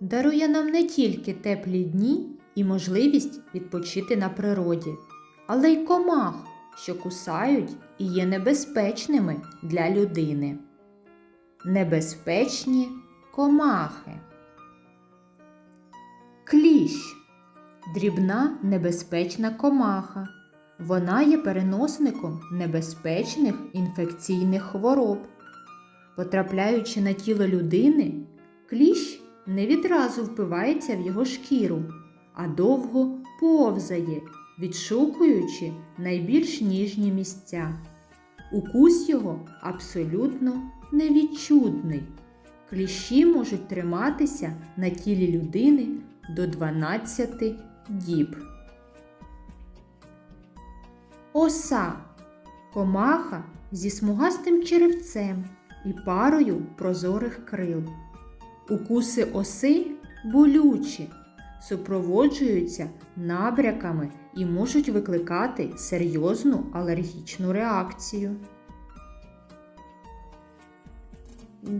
дарує нам не тільки теплі дні і можливість відпочити на природі, але й комах, що кусають і є небезпечними для людини. Небезпечні комахи. Кліщ дрібна небезпечна комаха. Вона є переносником небезпечних інфекційних хвороб. Потрапляючи на тіло людини, кліщ не відразу впивається в його шкіру, а довго повзає, відшукуючи найбільш ніжні місця. Укус його абсолютно невідчутний. Кліщі можуть триматися на тілі людини до 12 діб. Оса комаха зі смугастим черевцем і парою прозорих крил. Укуси оси болючі, супроводжуються набряками і можуть викликати серйозну алергічну реакцію.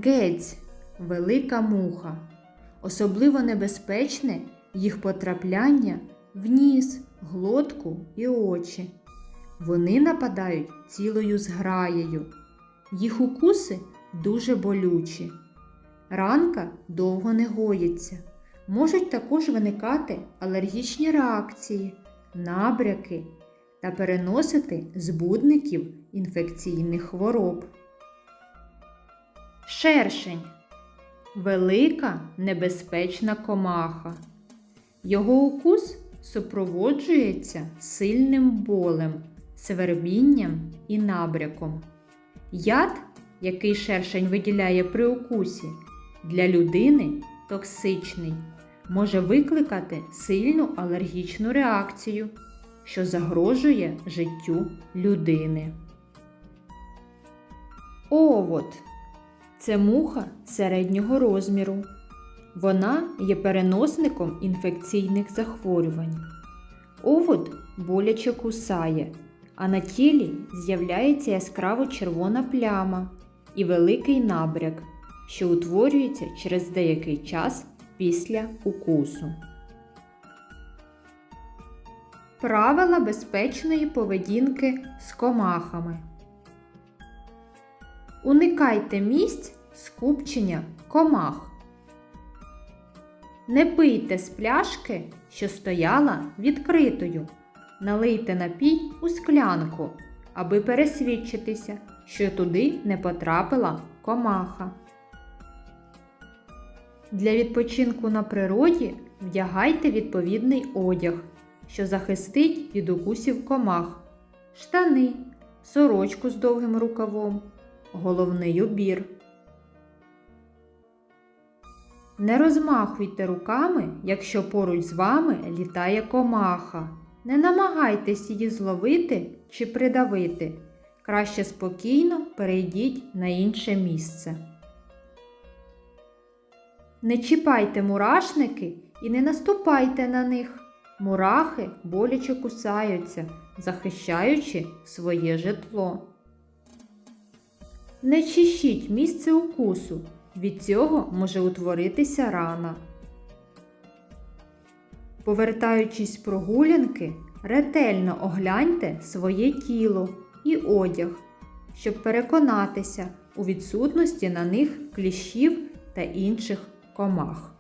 Гець велика муха. Особливо небезпечне їх потрапляння в ніс, глотку і очі. Вони нападають цілою зграєю. Їх укуси дуже болючі. Ранка довго не гоїться. Можуть також виникати алергічні реакції, набряки та переносити збудників інфекційних хвороб. Шершень велика небезпечна комаха. Його укус супроводжується сильним болем, свербінням і набряком. Яд, який шершень виділяє при укусі, для людини токсичний, може викликати сильну алергічну реакцію, що загрожує життю людини. Овод це муха середнього розміру. Вона є переносником інфекційних захворювань. Овод боляче кусає, а на тілі з'являється яскраво червона пляма і великий набряк, що утворюється через деякий час після укусу. Правила безпечної поведінки з комахами. Уникайте місць скупчення комах. Не пийте з пляшки, що стояла відкритою. Налийте напій у склянку, аби пересвідчитися, що туди не потрапила комаха. Для відпочинку на природі вдягайте відповідний одяг, що захистить від укусів комах, штани, сорочку з довгим рукавом, головний убір. Не розмахуйте руками, якщо поруч з вами літає комаха. Не намагайтесь її зловити чи придавити. Краще спокійно перейдіть на інше місце. Не чіпайте мурашники і не наступайте на них. Мурахи боляче кусаються, захищаючи своє житло. Не чищіть місце укусу. Від цього може утворитися рана. Повертаючись з прогулянки, ретельно огляньте своє тіло і одяг, щоб переконатися у відсутності на них кліщів та інших комах.